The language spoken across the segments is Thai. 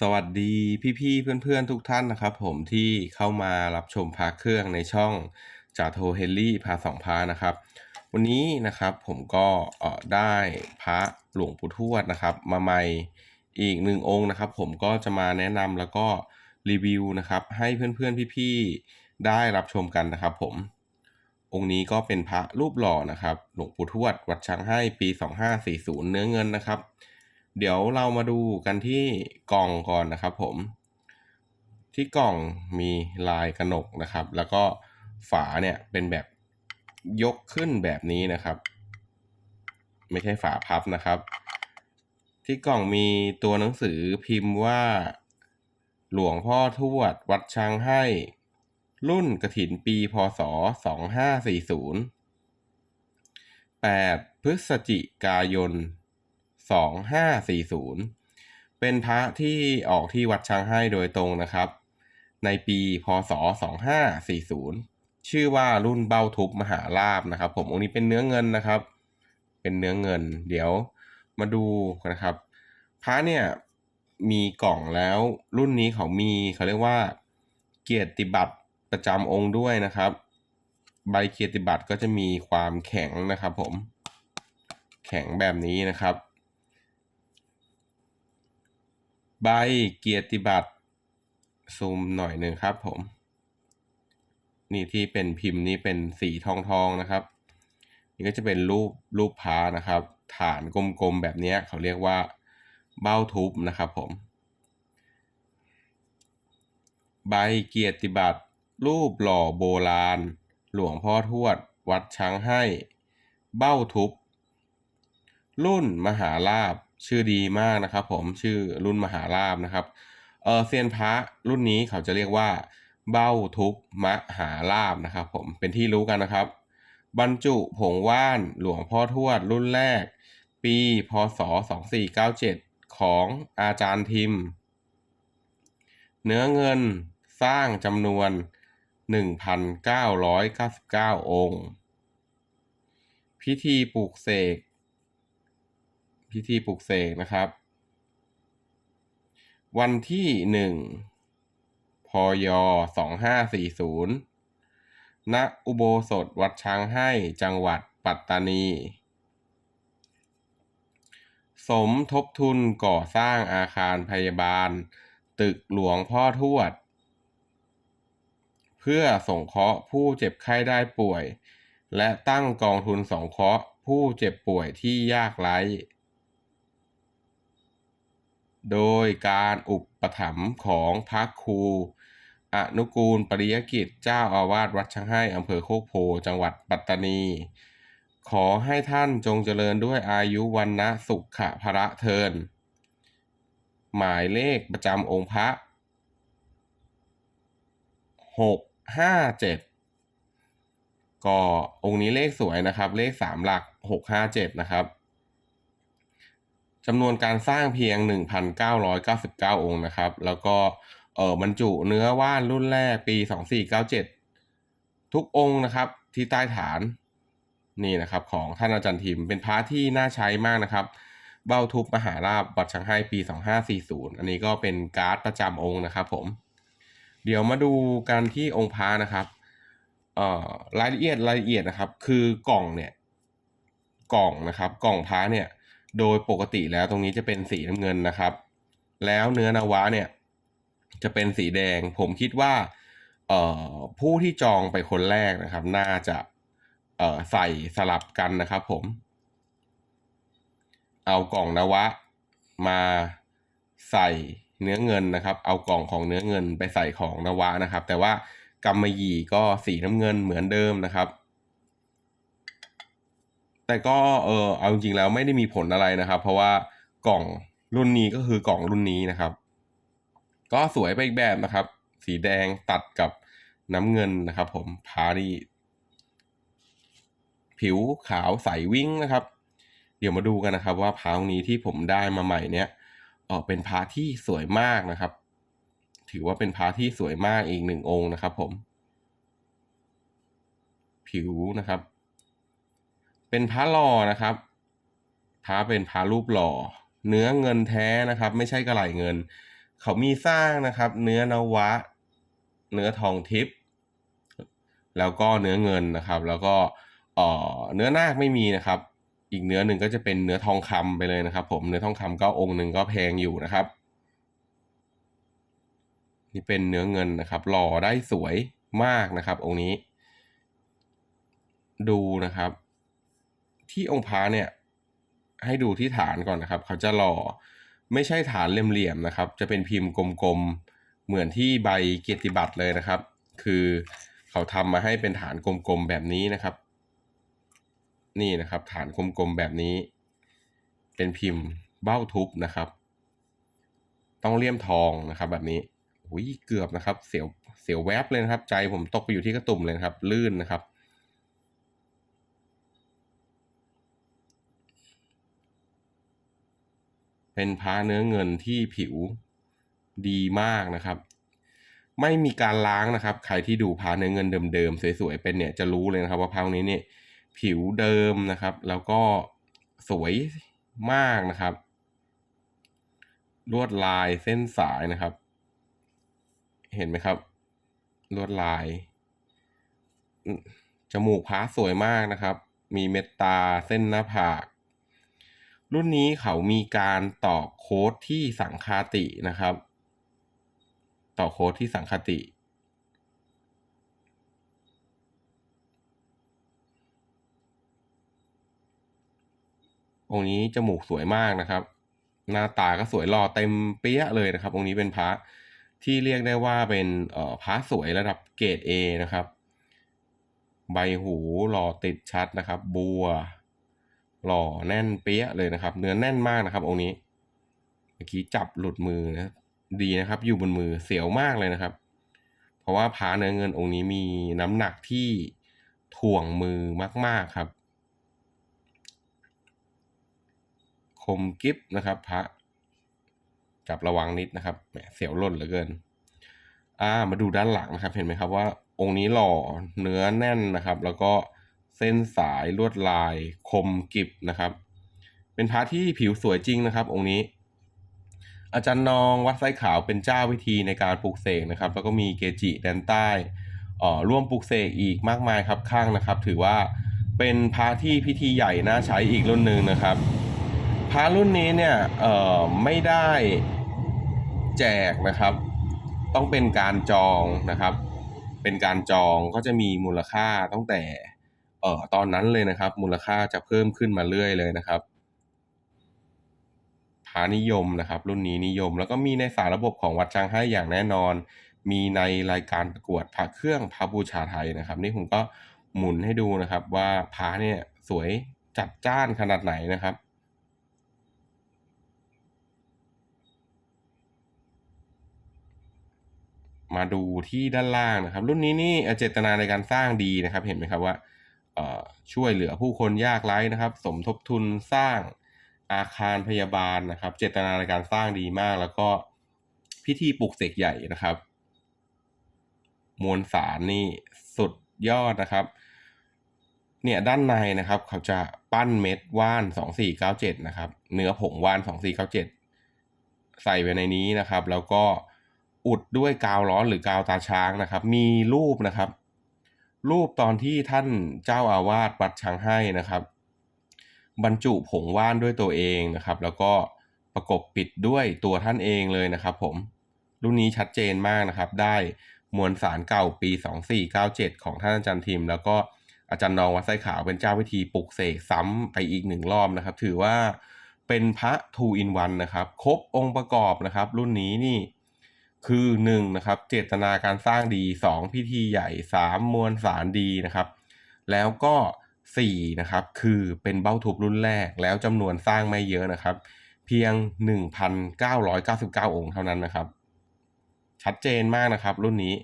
สวัสดีพี่ๆเพื่อนๆทุกท่านนะครับ ผมที่เข้ามารับชมพระเครื่องในช่องจาโทเฮนรี่พาสองพานะครับ วันนี้นะครับผมก็เออได้พระหลวงปู่ทวดนะครับ มาใหม่อีกหนึ่งองค์นะครับ ผมก็จะมาแนะนำแล้วก็รีวิวนะครับ ให้เพื่อนๆพี่ๆได้รับชมกันนะครับ ผมองค์นี้ก็เป็นพระรูปหล่อนะครับ หลวงปู่ทวดวัดช้างให้ปี 2540 เนื้อเงินนะครับ เดี๋ยวเรามาดูกันที่กล่องก่อนนะครับผม ที่กล่องมีลายกระหนกนะครับ แล้วก็ฝาเนี่ยเป็นแบบยกขึ้นแบบนี้นะครับ ไม่ใช่ฝาพับนะครับ ที่กล่องมีตัวหนังสือพิมพ์ว่า หลวงพ่อทวด วัดช้างให้ รุ่นกระถินปีพศ 2540 8 พฤศจิกายน 2540 เป็นพระที่ออกที่วัดช้างให้โดยตรงนะครับ ในปีพศ 2540 ชื่อว่ารุ่นเบ้าทุบมหาลาบนะครับ ผมองค์นี้เป็นเนื้อเงินนะครับ เป็นเนื้อเงิน เดี๋ยวมาดูนะครับ พระเนี่ยมีกล่องแล้วรุ่นนี้เขามีเขาเรียกว่าเกียรติบัตรประจำองค์ด้วยนะครับ ใบเกียรติบัตรก็จะมีความแข็งนะครับ ผม แข็งแบบนี้นะครับ ใบเกียรติบัตรซูมหน่อยหนึ่งครับผม นี่ที่เป็นพิมพ์นี้เป็นสีทองทองนะครับ นี่ก็จะเป็นรูปรูปพานะครับ ฐานกลมๆแบบนี้เขาเรียกว่าเบ้าทุบนะครับผม ใบเกียรติบัตรรูปหล่อโบราณ หลวงพ่อทวด วัดช้างให้ เบ้าทุบรุ่นมหาลาบ ชื่อดีมากนะครับ ผมชื่อรุ่นมหาลาบนะครับเออเซียนพระรุ่นนี้เขาจะเรียกว่าเบ้าทุบมหาลาบนะครับ ผมเป็นที่รู้กันนะครับ บรรจุผงว่านหลวงพ่อทวดรุ่นแรก ปีพศ 2497 ของอาจารย์ทิม เนื้อเงินสร้างจำนวน 1,999 องค์ พิธีปลูกเสก พิธีปลูกเสกนะครับ วันที่หนึ่งพยสองห้าสี่ศูนย์ณอุโบสถวัดช้างให้จังหวัดปัตตานี สมทบทุนก่อสร้างอาคารพยาบาล ตึกหลวงพ่อทวด เพื่อส่งเคราะห์ผู้เจ็บไข้ได้ป่วย และตั้งกองทุนสงเคราะห์ผู้เจ็บป่วยที่ยากไร้ โดยการอุปถัมภ์ของพระครูอนุกูลปริยกิจเจ้าอาวาสวัดช่างให้อำเภอโคกโพจังหวัดปัตตานี ขอให้ท่านจงเจริญด้วยอายุวันนะสุขะพระเทิน หมายเลขประจำองค์พระหกห้าเจ็ดก็องค์นี้เลขสวยนะครับ เลขสามหลักหกห้าเจ็ดนะครับ จำนวนการสร้างเพียง 1,999 องค์นะครับ แล้วก็เออบรรจุเนื้อว่านรุ่นแรกปี 2497 ทุกองค์นะครับที่ใต้ฐานนี่นะครับของท่านอาจารย์ทิม เป็นพระที่น่าใช้มากนะครับ เบ้าทุบมหาราบวัดชังให้ปี 2540 อันนี้ก็เป็นการ์ดประจำองค์นะครับผม เดี๋ยวมาดูกันที่องค์พระนะครับเอ่อรายละเอียดรายละเอียดนะครับ คือกล่องเนี่ย กล่องนะครับ กล่องพระเนี่ย โดยปกติแล้วตรงนี้จะเป็นสีน้ำเงินนะครับ แล้วเนื้อนาวะเนี่ยจะเป็นสีแดง ผมคิดว่าเออผู้ที่จองไปคนแรกนะครับ น่าจะเออใส่สลับกันนะครับ ผม เอากล่องนวะมาใส่เนื้อเงินนะครับ เอากล่องของเนื้อเงินไปใส่ของนวะนะครับ แต่ว่ากำมะหยี่ก็สีน้ำเงินเหมือนเดิมนะครับ แต่ก็เออเอาจริงๆแล้วไม่ได้มีผลอะไรนะครับ เพราะว่ากล่องรุ่นนี้ก็คือกล่องรุ่นนี้นะครับ ก็สวยไปอีกแบบนะครับ สีแดงตัดกับน้ำเงินนะครับ ผมพานี่ผิวขาวใสวิ่งนะครับ เดี๋ยวมาดูกันนะครับ ว่าพานี้ที่ผมได้มาใหม่เนี้ยเออเป็นพาที่สวยมากนะครับ ถือว่าเป็นพาที่สวยมากอีกหนึ่งองค์นะครับ ผม ผิวนะครับ เป็นพระหล่อนะครับพระเป็นพระรูปหล่อ เนื้อเงินแท้นะครับ ไม่ใช่กระไหลเงิน เขามีสร้างนะครับ เนื้อนวะ เนื้อทองทิพย์แล้วก็เนื้อเงินนะครับ แล้วก็เนื้อนาคไม่มีนะครับ อีกเนื้อหนึ่งก็จะเป็นเนื้อทองคำไปเลยนะครับ ผมเนื้อทองคำก็องค์หนึ่งก็แพงอยู่นะครับ นี่เป็นเนื้อเงินนะครับ หล่อได้สวยมากนะครับ องค์นี้ ดูนะครับ ที่องค์พระเนี่ย ให้ดูที่ฐานก่อนนะครับ เขาจะหล่อไม่ใช่ฐานเหลี่ยมๆนะครับ จะเป็นพิมพ์กลมๆเหมือนที่ใบเกียรติบัตรเลยนะครับ คือเขาทำมาให้เป็นฐานกลมๆแบบนี้นะครับ นี่นะครับ ฐานกลมๆแบบนี้ เป็นพิมพ์เบ้าทุบนะครับ ต้องเลี่ยมทองนะครับ แบบนี้อุ้ยเกือบนะครับ เสียวเสียวแวบเลยนะครับ ใจผมตกไปอยู่ที่กระตุ่มเลยครับ ลื่นนะครับ เป็นพระเนื้อเงินที่ผิวดีมากนะครับ ไม่มีการล้างนะครับ ใครที่ดูพระเนื้อเงินเดิมๆสวยๆเป็นเนี่ยจะรู้เลยนะครับ ว่าพระองค์นี้เนี่ยผิวเดิมนะครับ แล้วก็สวยมากนะครับ ลวดลายเส้นสายนะครับ เห็นไหมครับ ลวดลาย จมูกพระสวยมากนะครับ มีเม็ดตาเส้นหน้าผาก รุ่นนี้เขามีการต่อโค้ดที่สังคาตินะครับ ต่อโค้ดที่สังคติ องค์นี้จมูกสวยมากนะครับ หน้าตาก็สวยหล่อเต็มเปี้ยเลยนะครับ องค์นี้เป็นพระที่เรียกได้ว่าเป็นเอ่อพระสวยระดับเกรด A นะครับ ใบหูหล่อติดชัดนะครับ บัว หล่อแน่นเปี้ยเลยนะครับ เนื้อแน่นมากนะครับ องค์นี้ เมื่อกี้จับหลุดมือนะดีนะครับ อยู่บนมือเสียวมากเลยนะครับ เพราะว่าพระเนื้อเงินองค์นี้มีน้ำหนักที่ถ่วงมือมาก ๆครับ คมกิฟนะครับพระจับระวังนิดนะครับแหมเสียวล่นเหลือเกิน อ่า มาดูด้านหลังนะครับ เห็นไหมครับว่าองค์นี้หล่อเนื้อแน่นนะครับ แล้วก็ เส้นสายลวดลายคมกิบนะครับ เป็นพระที่ผิวสวยจริงนะครับ องค์นี้ อาจารย์นองวัดไส้ขาวเป็นเจ้าวิธีในการปลูกเสกนะครับ แล้วก็มีเกจิแดนใต้อ่อร่วมปลูกเสกอีกมากมายครับข้างนะครับ ถือว่าเป็นพระที่พิธีใหญ่น่าใช้อีกรุ่นหนึ่งนะครับพระรุ่นนี้เนี่ยเอ่อไม่ได้แจกนะครับ ต้องเป็นการจองนะครับ เป็นการจองก็จะมีมูลค่าตั้งแต่ อ่อตอนนั้นเลยนะครับ มูลค่าจะเพิ่มขึ้นมาเรื่อยเลยนะครับพระนิยมนะครับ รุ่นนี้นิยม แล้วก็มีในสารระบบของวัดช้างให้อย่างแน่นอน มีในรายการประกวดพระเครื่องพระบูชาไทยนะครับ นี่ผมก็หมุนให้ดูนะครับ ว่าพระเนี่ยสวยจัดจ้านขนาดไหนนะครับมาดูที่ด้านล่างนะครับ รุ่นนี้นี่เจตนาในการสร้างดีนะครับ เห็นไหมครับว่า ช่วยเหลือผู้คนยากไร้นะครับ สมทบทุนสร้างอาคารพยาบาลนะครับ เจตนาในการสร้างดีมาก แล้วก็พิธีปลุกเสกใหญ่นะครับ มวลสารนี่สุดยอดนะครับ เนี่ยด้านในนะครับ เขาจะปั้นเม็ดว่านสองสี่เก้าเจ็ดนะครับ เนื้อผงว่านสองสี่เก้าเจ็ดใส่ไว้ในนี้นะครับ แล้วก็อุดด้วยกาวร้อนหรือกาวตาช้างนะครับ มีรูปนะครับ รูปตอนที่ท่านเจ้าอาวาสวัดช้างให้นะครับ บรรจุผงว่านด้วยตัวเองนะครับ แล้วก็ประกบปิดด้วยตัวท่านเองเลยนะครับ ผมรุ่นนี้ชัดเจนมากนะครับ ได้มวลสารเก่าปี 2497 ของท่านอาจารย์ทิม แล้วก็อาจารย์นองวัดไส้ขาวเป็นเจ้าวิธีปลุกเสกซ้ำไปอีกหนึ่งรอบนะครับ ถือว่าเป็นพระ two in one นะครับ ครบองค์ประกอบนะครับ รุ่นนี้นี่ คือหนึ่งนะครับเจตนาการสร้างดีสองพิธีใหญ่สามมวลสารดีนะครับ แล้วก็สี่นะครับคือเป็นเบ้าทุบรุ่นแรก แล้วจำนวนสร้างไม่เยอะนะครับ เพียง 1,999 องค์เท่านั้นนะครับ ชัดเจนมากนะครับ รุ่นนี้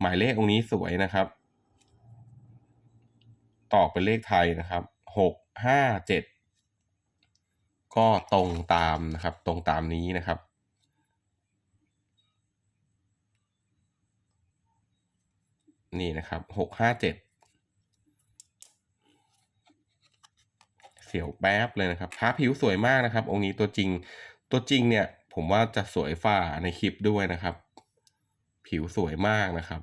หมายเลของค์นี้สวยนะครับตอกเป็นเลขไทยนะครับหกห้าเจ็ดก็ตรงตามนะครับ ตรงตามนี้นะครับ นี่นะครับหกห้าเจ็ดเสียวแป๊บเลยนะครับพระผิวสวยมากนะครับ องค์นี้ตัวจริง ตัวจริงเนี่ย ผมว่าจะสวยฝ่าในคลิปด้วยนะครับ ผิวสวยมากนะครับ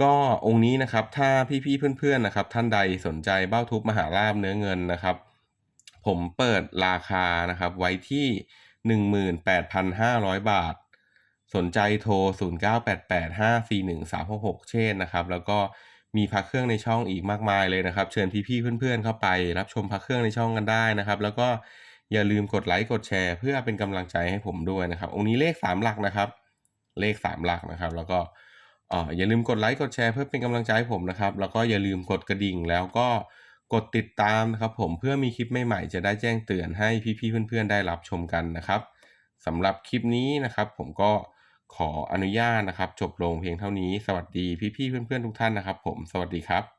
ก็องค์นี้นะครับ ถ้าพี่ๆเพื่อนๆนะครับ ท่านใดสนใจเบ้าทุบมหาลาภเนื้อเงินนะครับ ผมเปิดราคานะครับ ไว้ที่ 18,500 บาท สนใจโทร 0988541366 เช่นนะครับ แล้วก็มีพักเครื่องในช่องอีกมากมายเลยนะครับ เชิญพี่ๆเพื่อนๆเข้าไป รับชมพักเครื่องในช่องกันได้นะครับ แล้วก็อย่าลืมกดไลค์กดแชร์เพื่อเป็นกำลังใจให้ผมด้วยนะครับองค์นี้เลข 3 หลักนะครับ เลข 3 หลักนะครับ แล้วก็อออย่าลืมกดไลค์กดแชร์เพื่อเป็นกำลังใจให้ผมนะครับ แล้วก็อย่าลืมกดกระดิ่งแล้วก็กดติดตามนะครับ ผมเพื่อมีคลิปใหม่ๆจะได้แจ้งเตือนให้พี่ๆเพื่อนๆได้รับชมกันนะครับสำหรับคลิปนี้นะครับ ผมก็ ขออนุญาตนะครับ จบลงเพียงเท่านี้ สวัสดีพี่ๆเพื่อนๆทุกท่านนะครับ ผม สวัสดีครับ